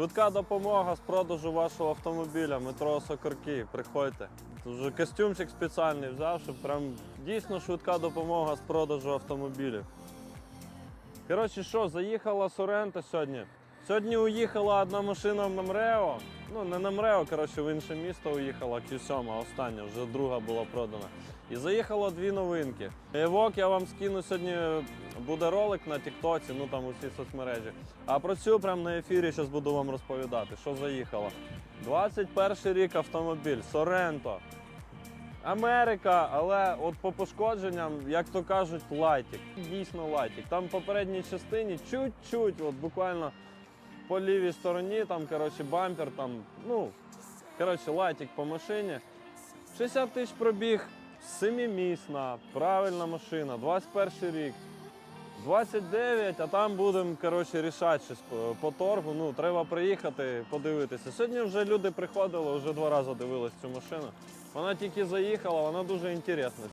Швидка допомога з продажу вашого автомобіля, метро Сокорки. Приходьте. Вже костюмчик спеціальний взяв, щоб прям дійсно швидка допомога з продажу автомобілів. Коротше, що, заїхала Сорента сьогодні. Сьогодні уїхала одна машина в Намрео. Ну, не Намрео, коротше, в інше місто уїхала, Q7, остання, вже друга була продана. І заїхало дві новинки. Евок я вам скину сьогодні, буде ролик на Тіктоці, ну там усі соцмережі. А про цю прямо на ефірі зараз буду вам розповідати, що заїхало. 21 рік автомобіль, Соренто. Америка, але от по пошкодженням, як то кажуть, лайтік. Дійсно лайтік. Там в попередній частині чуть-чуть, от буквально по лівій стороні, там, коротше, бампер, там, ну, коротше, лайтік по машині. 60 тисяч пробіг, семимісна, правильна машина, 21 рік. 29, а там будемо коротше, рішати щось по торгу. Ну, треба приїхати, подивитися. Сьогодні вже люди приходили, вже два рази дивились цю машину. Вона тільки заїхала, вона дуже інтересна.